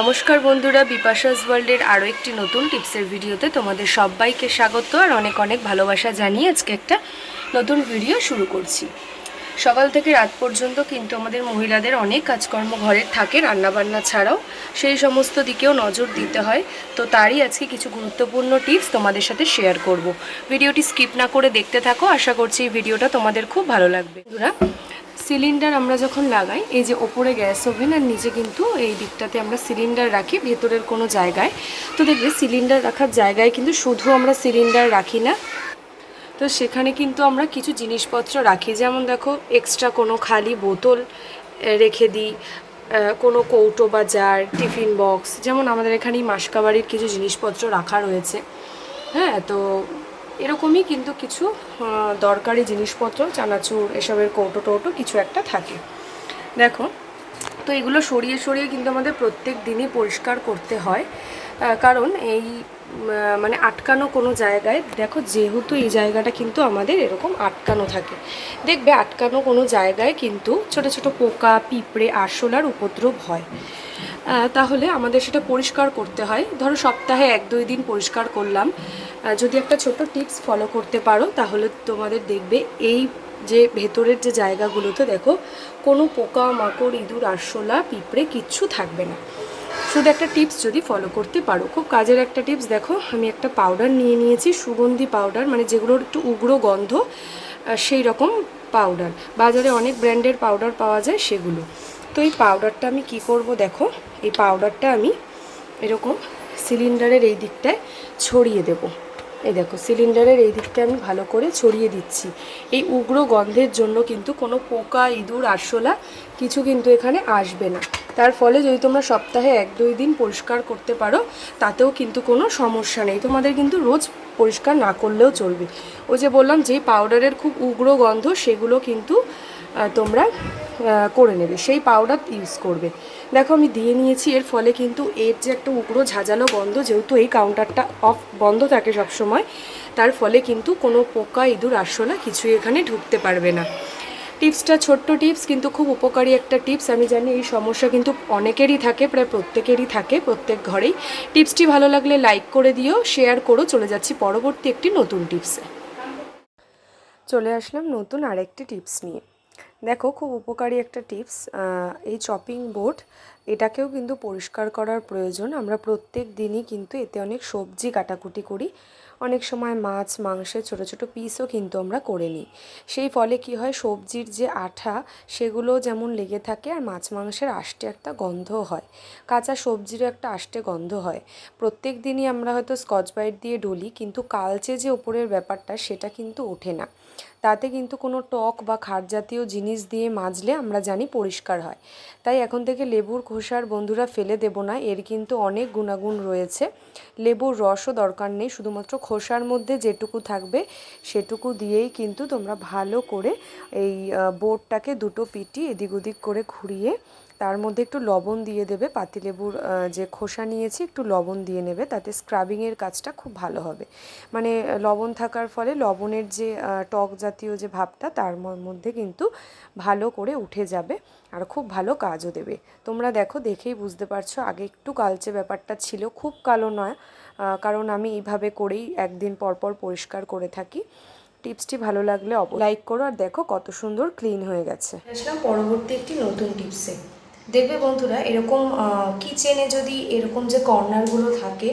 নমস্কার বন্ধুরা, বিপাশাস ওয়ার্ল্ডের আরও একটি নতুন টিপসের ভিডিওতে তোমাদের সবাইকে স্বাগত আর অনেক অনেক ভালোবাসা জানিয়ে আজকে একটা নতুন ভিডিও শুরু করছি। সকাল থেকে রাত পর্যন্ত কিন্তু আমাদের মহিলাদের অনেক কাজকর্ম ঘরের থাকে, রান্নাবান্না ছাড়াও। সেই সমস্ত দিকেও নজর দিতে হয়। তো তারই আজকে কিছু গুরুত্বপূর্ণ টিপস তোমাদের সাথে শেয়ার করব। ভিডিওটি স্কিপ না করে দেখতে থাকো, আশা করছি এই ভিডিওটা তোমাদের খুব ভালো লাগবে। বন্ধুরা সিলিন্ডার আমরা যখন লাগাই, এই যে ওপরে গ্যাস ওভেন আর নিচে কিন্তু এই দিকটাতে আমরা সিলিন্ডার রাখি, ভেতরের কোনো জায়গায়। তো দেখবে সিলিন্ডার রাখার জায়গায় কিন্তু শুধু আমরা সিলিন্ডার রাখি না। তো সেখানে কিন্তু আমরা কিছু জিনিসপত্র রাখি, যেমন দেখো এক্সট্রা কোনো খালি বোতল রেখে দিই কোনো কৌটো বা জার টিফিন বক্স যেমন আমাদের এখানেই মাসকাবাড়ির কিছু জিনিসপত্র রাখা রয়েছে। হ্যাঁ তো এরকমই কিন্তু কিছু দরকারি জিনিসপত্র, চানাচুর, এসবের কৌটো টৌটো কিছু একটা থাকে। দেখো, তো এগুলো সরিয়ে সরিয়ে কিন্তু আমাদের প্রত্যেক দিনই পরিষ্কার করতে হয়। কারণ এই মানে আটকানো কোনো জায়গায়, দেখো যেহেতু এই জায়গাটা কিন্তু আমাদের এরকম আটকানো থাকে। দেখবে আটকানো কোনো জায়গায় কিন্তু ছোট ছোট পোকা, পিঁপড়ে, আরশোলার উপদ্রব হয়। তাহলে আমাদের সেটা পরিষ্কার করতে হয়। ধরো সপ্তাহে এক দুই দিন পরিষ্কার করলাম। যদি একটা ছোট টিপস ফলো করতে পারো, তাহলে তোমাদের দেখবে এই যে ভেতরের যে জায়গাগুলোতে দেখো, কোনো পোকা মাকড় ইঁদুর, আরশোলা, পিঁপড়ে কিচ্ছু থাকবে না। শুধু একটা টিপস যদি ফলো করতে পারো, খুব কাজের একটা টিপস দেখো, আমি একটা পাউডার নিয়ে নিয়েছি, সুগন্ধি পাউডার মানে যেগুলোর একটু উগ্র গন্ধ সেই রকম পাউডার বাজারে অনেক ব্র্যান্ডের পাউডার পাওয়া যায় সেগুলো। তো এই পাউডারটা আমি কি করব দেখো, এই পাউডারটা আমি এরকম সিলিন্ডারের এই দিকটায় ছড়িয়ে দেব। এই দেখো সিলিন্ডারের এই দিকটা আমি ভালো করে ছড়িয়ে দিচ্ছি। এই উগ্র গন্ধের জন্য কিন্তু কোনো পোকা, ইঁদুর, আরশোলা কিছু কিন্তু এখানে আসবে না। তার ফলে যদি তোমরা সপ্তাহে এক দুই দিন পরিষ্কার করতে পারো, তাতেও কিন্তু কোনো সমস্যা নেই। তোমাদের কিন্তু রোজ পরিষ্কার না করলেও চলবে। ওই যে বললাম, যে পাউডারের খুব উগ্র গন্ধ, সেগুলো কিন্তু তোমরা করে নেবে। সেই পাউডার ইউজ করবে। দেখো, আমি দিয়ে নিয়েছি, এর ফলে কিন্তু এর যে একটা উগ্র ঝাঁঝালো গন্ধ, যেহেতু এই কাউন্টারটা অফ বন্ধ থাকে সব সময় তার ফলে কিন্তু কোনো পোকা, ইঁদুর, আরশোলা কিছুই এখানে ঢুকতে পারবে না। টিপসটা, ছোট্ট টিপস, কিন্তু খুব উপকারী একটা টিপস। আমি জানি এই সমস্যা কিন্তু অনেকেরই থাকে, প্রায় প্রত্যেকেরই থাকে, প্রত্যেক ঘরেই। টিপসটি ভালো লাগলে লাইক করে দিও শেয়ার করো। চলে যাচ্ছি পরবর্তী একটি নতুন টিপসে। চলে আসলাম নতুন আরেকটি টিপস নিয়ে। দেখো, খুব উপকারী একটা টিপস এই চপিং বোর্ড এটাকেও কিন্তু পরিষ্কার করার প্রয়োজন। আমরা প্রত্যেক দিনই কিন্তু এতে অনেক সবজি কাটাকুটি করি। অনেক সময় মাছ মাংসের ছোট ছোট পিসও কিন্তু আমরা করে নিই। সেই ফলে কি হয়, সবজির যে আঠা, সেগুলো যেমন লেগে থাকে আর মাছ, মাংসের আষ্টে একটা গন্ধও হয়। কাঁচা সবজিরও একটা আষ্টে গন্ধ হয়। প্রত্যেক দিনই আমরা হয়তো স্কচ ব্রাইট দিয়ে ডলি, কিন্তু কালচে যে ওপরের ব্যাপারটা, সেটা কিন্তু ওঠে না। তাতে কিন্তু কোনো টক বা খার জাতীয় জিনিস দিয়ে মাজলে আমরা জানি পরিষ্কার হয়। তাই এখন থেকে লেবুর খোসার বন্ধুরা ফেলে দেব না, এর কিন্তু অনেক গুণাগুণ রয়েছে। লেবুর রসও দরকার নেই, শুধুমাত্র খোসার মধ্যে যেটুকু থাকবে সেটুকু দিয়েই কিন্তু তোমরা ভালো করে এই বোটটাকে দুটো পিটি এদিক ওদিক করে ঘুরিয়ে তার মধ্যে একটু লবণ দিয়ে দেবে, পাতিলেবুর যে খোসা নিয়েছি একটু লবণ দিয়ে নেবে, তাতে স্ক্রাবিংয়ের কাজটা খুব ভালো হবে। মানে লবণ থাকার ফলে লবণের যে টক জাতীয় যে ভাবটা, তার মধ্যে কিন্তু ভালো করে উঠে যাবে আর খুব ভালো কাজও দেবে। তোমরা দেখো, দেখেই বুঝতে পারছ, আগে একটু কালচে ব্যাপারটা ছিল, খুব কালো নয় কারণ আমি এইভাবে করেই একদিন পর পর পরিষ্কার করে থাকি। টিপসটি ভালো লাগলে লাইক করো আর দেখো কত সুন্দর ক্লিন হয়ে গেছে। আসলাম পরবর্তী একটি নতুন টিপসে। দেখবে বন্ধুরা, এরকম কিচেনে যদি এরকম যে কর্নারগুলো থাকে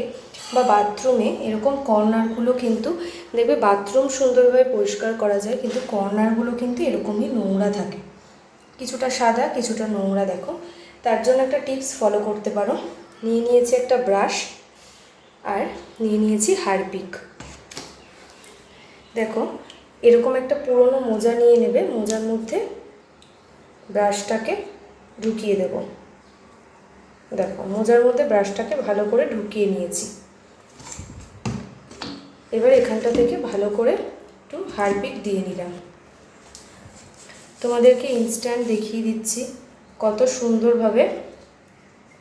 বা বাথরুমে এরকম কর্নারগুলো কিন্তু দেখবে বাথরুম সুন্দরভাবে পরিষ্কার করা যায়, কিন্তু কর্নারগুলো কিন্তু এরকমই নোংরা থাকে। কিছুটা সাদা, কিছুটা নোংরা দেখো। তার জন্য একটা টিপস ফলো করতে পারো। নিয়ে নিয়েছি একটা ব্রাশ আর নিয়ে নিয়েছি হারপিক। দেখো, এরকম একটা পুরনো মোজা নিয়ে নেবে, মোজার মধ্যে ব্রাশটাকে ঢুকিয়ে দেব। দেখো, মোজার মধ্যে ব্রাশটাকে ভালো করে ঢুকিয়ে নিয়েছি। এবার এখানটা থেকে ভালো করে একটু হারপিক দিয়ে নিলাম। তোমাদেরকে ইনস্ট্যান্ট দেখিয়ে দিচ্ছি কত সুন্দরভাবে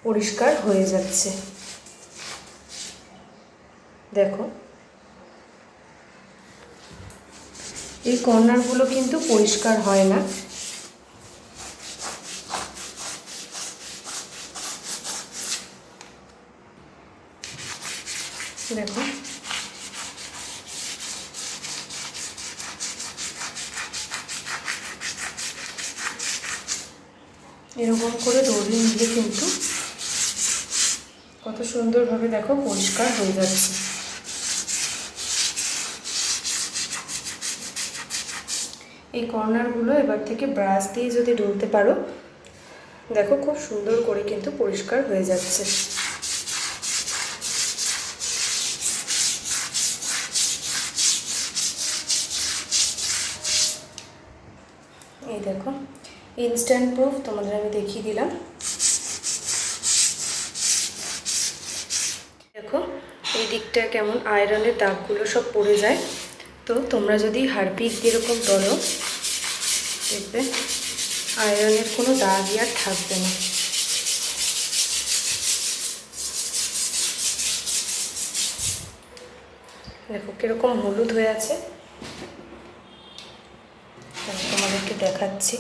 পরিষ্কার হয়ে যাচ্ছে। দেখো, এই কর্নারগুলো কিন্তু পরিষ্কার হয় না। দেখো এরকম করে দড়ি নিলে কিন্তু কত সুন্দরভাবে দেখো পরিষ্কার হয়ে যাচ্ছে। এই কর্নারগুলো এবার থেকে ব্রাশ দিয়ে যদি ডলতে পারো, দেখো খুব সুন্দর করে কিন্তু পরিষ্কার হয়ে যাচ্ছে। এই দেখো ইনস্ট্যান্ট প্রুফ তোমাদের আমি দেখিয়ে দিলাম। দেখো, এই দিকটা কেমন, আয়রনের দাগগুলো সব পড়ে যায়। তো তোমরা যদি হারপিক এরকম ডলো দেখবে আয়রনের কোনো দাগই আর থাকবে না। দেখো, কীরকম হলুদ হয়ে আছে আমি তোমাদেরকে দেখাচ্ছি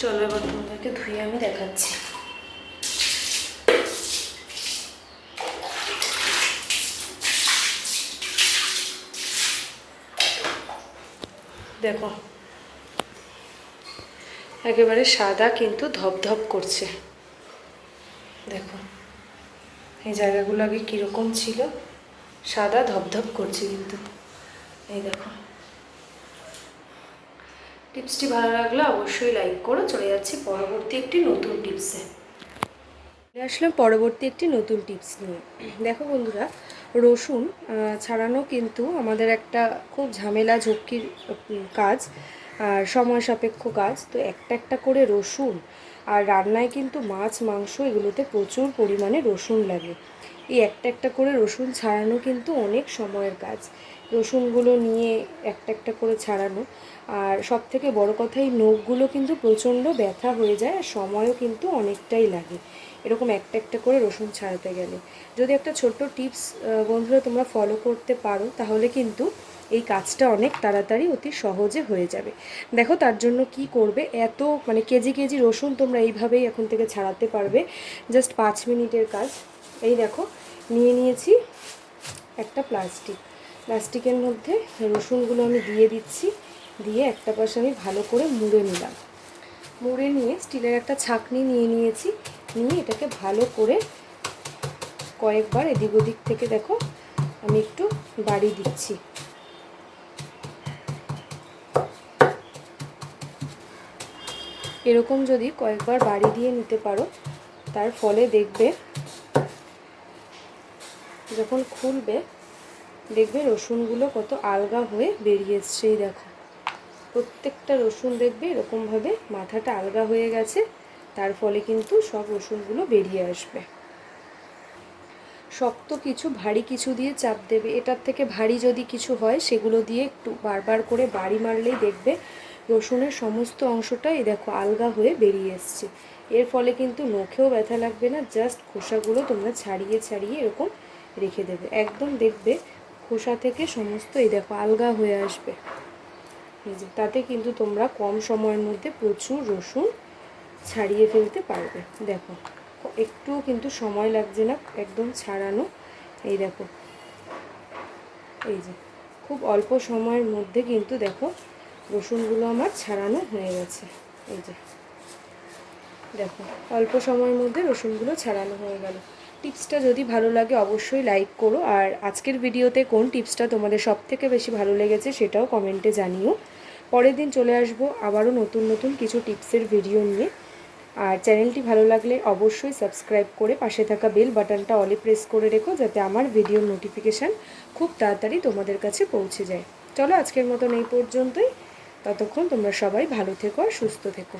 চলো এবার তোমাদেরকে ধুয়ে আমি দেখাচ্ছি। দেখো, একেবারে সাদা কিন্তু ধপধপ করছে। দেখো, এই জায়গাগুলো আগে কীরকম ছিল? সাদা ধপধপ করছে কিন্তু। এই দেখো। টিপসটি ভালো লাগলে অবশ্যই লাইক করো। চলে যাচ্ছি পরবর্তী একটি নতুন টিপসে। চলে আসলাম পরবর্তী একটি নতুন টিপস নিয়ে। দেখো বন্ধুরা, রসুন ছাড়ানো কিন্তু আমাদের একটা খুব ঝামেলা ঝক্কির কাজ, আর সময় সাপেক্ষ কাজ। তো একটা একটা করে রসুন আর রান্নায় কিন্তু মাছ, মাংস এগুলোতে প্রচুর পরিমাণে রসুন লাগে। এই একটা একটা করে রসুন ছাড়ানো কিন্তু অনেক সময়ের কাজ। রসুনগুলো নিয়ে একটা একটা করে ছাড়ানো। আর সব থেকে বড় কথা, এই নখগুলো কিন্তু প্রচণ্ড ব্যথা হয়ে যায় আর সময়ও কিন্তু অনেকটাই লাগে। এরকম একটা একটা করে রসুন ছাড়াতে গেলে। যদি একটা ছোট্ট টিপস বন্ধুরা তোমরা ফলো করতে পারো, তাহলে কিন্তু এই কাজটা অনেক তাড়াতাড়ি অতি সহজে হয়ে যাবে। দেখো তার জন্য কি করবে, এত মানে কেজি কেজি রসুন তোমরা এইভাবেই এখন থেকে ছাড়াতে পারবে। জাস্ট পাঁচ মিনিটের কাজ। এই দেখো, নিয়ে নিয়েছি একটা প্লাস্টিক। প্লাস্টিকের মধ্যে রসুনগুলো আমি দিয়ে দিচ্ছি, দিয়ে একটা পাশে আমি ভালো করে মুড়ে নিলাম। মুড়ে নিয়ে স্টিলের একটা ছাকনি নিয়ে নিয়েছি, নিয়ে এটাকে ভালো করে কয়েকবার এদিক ওদিক থেকে দেখো, আমি একটু বাড়ি দিচ্ছি। এরকম যদি কয়েকবার বাড়ি দিয়ে নিতে পারো, তার ফলে দেখবে যখন খুলবে, দেখবে রসুনগুলো কত আলগা হয়ে বেরিয়ে এসছে। এই দেখো, প্রত্যেকটা রসুন দেখবে এরকমভাবে মাথাটা আলগা হয়ে গেছে, তার ফলে কিন্তু সব রসুনগুলো বেরিয়ে আসবে। শক্ত কিছু, ভারী কিছু দিয়ে চাপ দেবে। এটার থেকে ভারী যদি কিছু হয়, সেগুলো দিয়ে একটু বারবার করে বাড়ি মারলেই দেখবে রসুনের সমস্ত অংশটা এই দেখো আলগা হয়ে বেরিয়ে এসছে। এর ফলে কিন্তু নখেও ব্যথা লাগবে না, জাস্ট খোসাগুলো তোমরা ছাড়িয়ে ছাড়িয়ে এরকম রেখে দেবে। একদম দেখবে খোসা থেকে সমস্ত এই দেখো আলগা হয়ে আসবে। তাতে কিন্তু তোমরা কম সময়ের মধ্যে প্রচুর রসুন ছাড়িয়ে ফেলতে পারবে। দেখো, একটুও কিন্তু সময় লাগছে না একদম ছাড়ানো। এই দেখো, এই যে খুব অল্প সময়ের মধ্যে কিন্তু দেখো রসুনগুলো আমার ছাড়ানো হয়ে গেছে। এই যে দেখো, অল্প সময়ের মধ্যে রসুনগুলো ছাড়ানো হয়ে গেল। টিপসটা যদি ভালো লাগে অবশ্যই লাইক করো। আর আজকের ভিডিওতে কোন টিপসটা তোমাদের সব থেকে বেশি ভালো লেগেছে সেটাও কমেন্টে জানিও। পরের দিন চলে আসব আবারও নতুন নতুন কিছু টিপসের ভিডিও নিয়ে। আর চ্যানেলটি ভালো লাগলে অবশ্যই সাবস্ক্রাইব করে পাশে থাকা বেল বাটনটা অলে প্রেস করে রেখো যাতে আমার ভিডিওর নোটিফিকেশান খুব তাড়াতাড়ি তোমাদের কাছে পৌঁছে যায়। চলো আজকের মতন এই পর্যন্তই। ততক্ষণ তোমরা সবাই ভালো থেকো আর সুস্থ থেকো।